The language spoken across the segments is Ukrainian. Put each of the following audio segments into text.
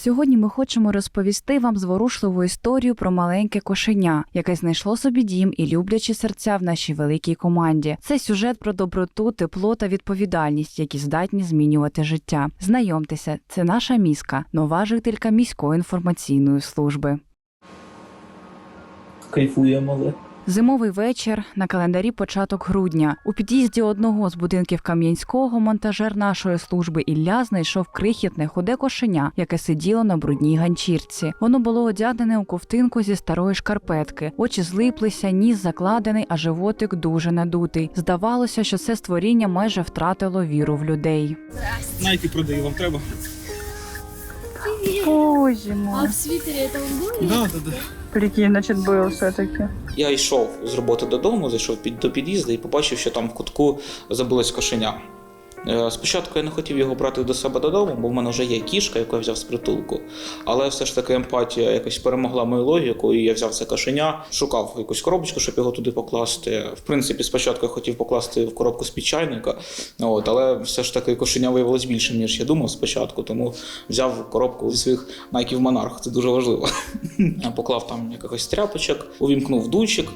Сьогодні ми хочемо розповісти вам зворушливу історію про маленьке кошеня, яке знайшло собі дім і люблячі серця в нашій великій команді. Це сюжет про доброту, тепло та відповідальність, які здатні змінювати життя. Знайомтеся, це наша міська, нова жителька міської інформаційної служби. Кайфуємо. Зимовий вечір на календарі початок грудня. У під'їзді одного з будинків Кам'янського монтажер нашої служби Ілля знайшов крихітне худе кошеня, яке сиділо на брудній ганчірці. Воно було одягнене у ковтинку зі старої шкарпетки. Очі злиплися, ніс закладений, а животик дуже надутий. Здавалося, що це створіння майже втратило віру в людей. Найки продаю, вам треба? Боже А в свитере это он был? Да, да, да. прикинь, значить було все-таки. Я йшов з роботи додому, зайшов під до під'їзду і побачив, що там в кутку забилось кошеня. Е, Спочатку я не хотів його брати до себе додому, бо в мене вже є кішка, яку я взяв з притулку. Але все ж таки емпатія якось перемогла мою логіку, і я взяв це кошеня, шукав якусь коробочку, щоб його туди покласти. В принципі, спочатку я хотів покласти в коробку з під чайника, от, але все ж таки кошеня виявилось більшим, ніж я думав спочатку, тому взяв коробку зі своїх Nike Monarch, це дуже важливо. Поклав там якихось тряпочок, увімкнув дучик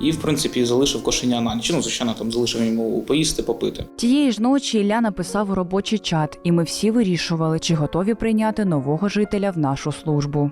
і, в принципі, залишив кошеня на ніч. Ну, звичайно, там залишив йому поїсти, попити. Тієї ж ночі Ілля написав у робочий чат, і ми всі вирішували, чи готові прийняти нового жителя в нашу службу.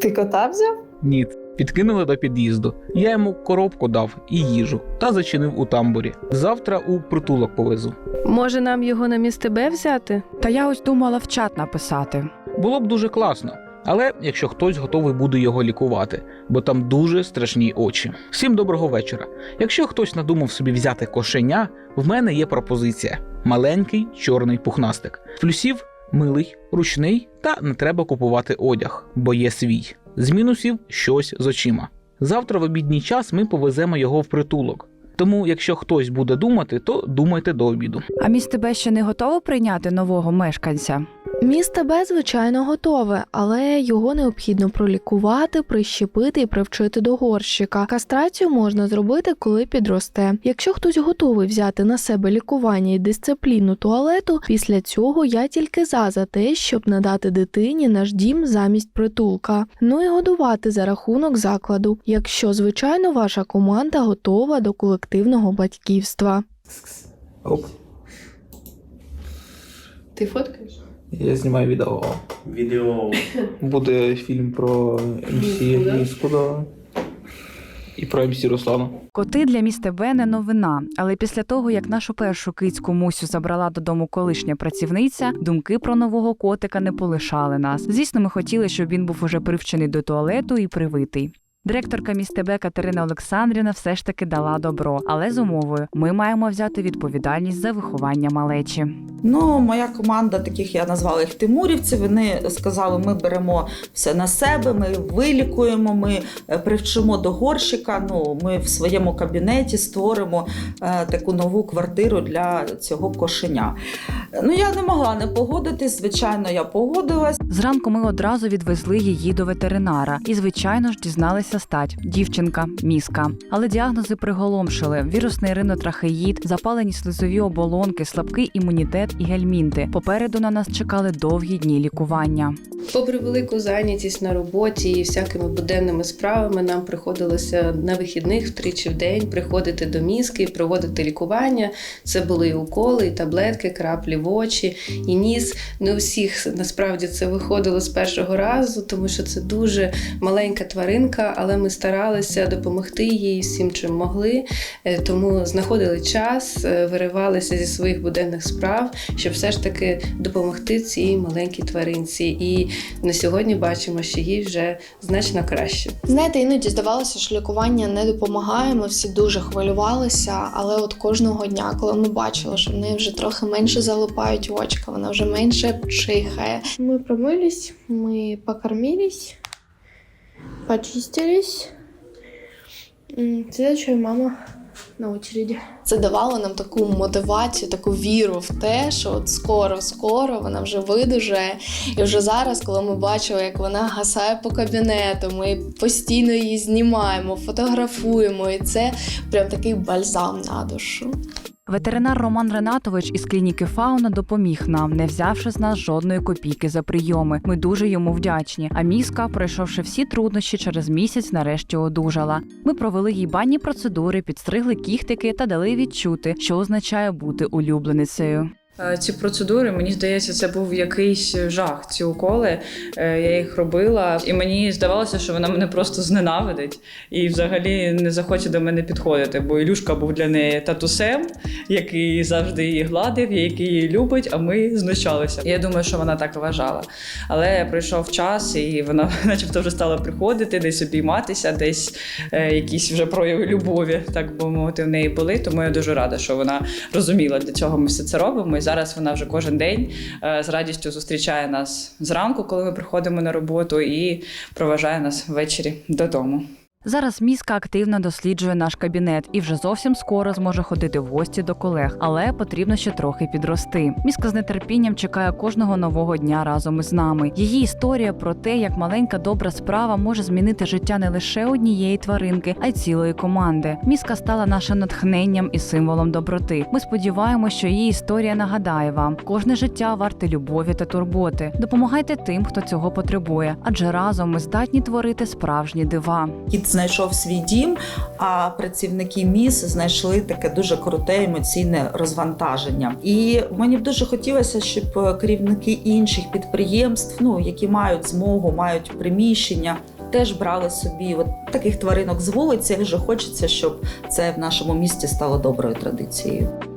Ти кота взяв? Ні. Підкинули до під'їзду. Я йому коробку дав і їжу та зачинив у тамбурі. Завтра у притулок повезу. Може, нам його на місце Б взяти? Та я ось думала в чат написати. Було б дуже класно. Але якщо хтось готовий буде його лікувати, бо там дуже страшні очі. Всім доброго вечора. Якщо хтось надумав собі взяти кошеня, в мене є пропозиція: маленький чорний пухнастик. Плюсів милий, ручний та не треба купувати одяг, бо є свій. З мінусів щось з очима. Завтра в обідній час ми повеземо його в притулок. Тому, якщо хтось буде думати, то думайте до обіду. А міст тебе ще не готово прийняти нового мешканця? Місто Б, звичайно, готове, але його необхідно пролікувати, прищепити і привчити до горщика. Кастрацію можна зробити, коли підросте. Якщо хтось готовий взяти на себе лікування і дисципліну туалету, після цього я тільки за за те, щоб надати дитині наш дім замість притулка. Ну і годувати за рахунок закладу, якщо звичайно ваша команда готова до колективного батьківства. Оп, Ти фоткаєш? Я знімаю відео. Відео Буде фільм про МС Міську, да? міську, да. І про МС Руслану. Коти для міста Б не новина, але після того, як нашу першу кицьку Мусю забрала додому колишня працівниця, думки про нового котика не полишали нас. Звісно, ми хотіли, щоб він був уже привчений до туалету і привитий. Директорка міста Б Катерина Олександрівна все ж таки дала добро, але з умовою ми маємо взяти відповідальність за виховання малечі. Ну, моя команда, таких я назвала їх тимурівці. Вони сказали, ми беремо все на себе, ми вилікуємо, ми е, привчимо до горщика. Ну, ми в своєму кабінеті створимо е, таку нову квартиру для цього кошеня. Ну, я не могла не погодитись. Звичайно, я погодилась. Зранку ми одразу відвезли її до ветеринара і, звичайно ж, дізналися стать дівчинка, міска. Але діагнози приголомшили: вірусний ринотрахеїд, запалені слизові оболонки, слабкий імунітет і гельмінти. Попереду на нас чекали довгі дні лікування. Попри велику зайнятість на роботі і всякими буденними справами, нам приходилося на вихідних втричі в день приходити до мізки і проводити лікування. Це були і уколи, і таблетки, краплі в очі, і ніс. Не у всіх насправді це виходило з першого разу, тому що це дуже маленька тваринка, але ми старалися допомогти їй всім, чим могли. Е, Тому знаходили час, е, виривалися зі своїх буденних справ, щоб все ж таки допомогти цій маленькій тваринці. І на сьогодні бачимо, що їй вже значно краще. Знаєте, іноді здавалося, що лікування не допомагає. Ми всі дуже хвилювалися, але от кожного дня, коли ми бачили, що в неї вже трохи менше залипають очка, вона вже менше чихає. Ми промились, ми покормились, почистились. Следующая мама на очереді. Це давало нам таку мотивацію, таку віру в те, що от скоро, скоро вона вже видужає. І вже зараз, коли ми бачимо, як вона гасає по кабінету, ми постійно її знімаємо, фотографуємо, і це прям такий бальзам на душу. Ветеринар Роман Ренатович із клініки Фауна допоміг нам, не взявши з нас жодної копійки за прийоми. Ми дуже йому вдячні. А міска, пройшовши всі труднощі, через місяць нарешті одужала. Ми провели їй банні процедури, підстригли кіхтики та дали відчути, що означає бути улюбленицею. Е, Ці процедури, мені здається, це був якийсь жах. Ці уколи. Е, Я їх робила, і мені здавалося, що вона мене просто зненавидить і взагалі не захоче до мене підходити. Бо Ілюшка був для неї татусем, який завжди її гладив, який її любить, а ми знущалися. Я думаю, що вона так вважала. Але пройшов час, і вона, начебто, вже стала приходити, десь обійматися, десь е, якісь вже прояви любові, так би мовити, в неї були. Тому я дуже рада, що вона розуміла, для чого ми все це робимо. І зараз вона вже кожен день е, з радістю зустрічає нас зранку, коли ми приходимо на роботу, і проважає нас ввечері додому. Зараз міска активно досліджує наш кабінет і вже зовсім скоро зможе ходити в гості до колег, але потрібно ще трохи підрости. Міска з нетерпінням чекає кожного нового дня разом із нами. Її історія про те, як маленька добра справа може змінити життя не лише однієї тваринки, а й цілої команди. Міска стала нашим натхненням і символом доброти. Ми сподіваємося, що її історія нагадає вам: кожне життя варте любові та турботи. Допомагайте тим, хто цього потребує, адже разом ми здатні творити справжні дива. Знайшов свій дім, а працівники міс знайшли таке дуже круте емоційне розвантаження. І мені б дуже хотілося, щоб керівники інших підприємств, ну які мають змогу, мають приміщення. Теж брали собі от таких тваринок з вулиці. Дуже хочеться, щоб це в нашому місті стало доброю традицією.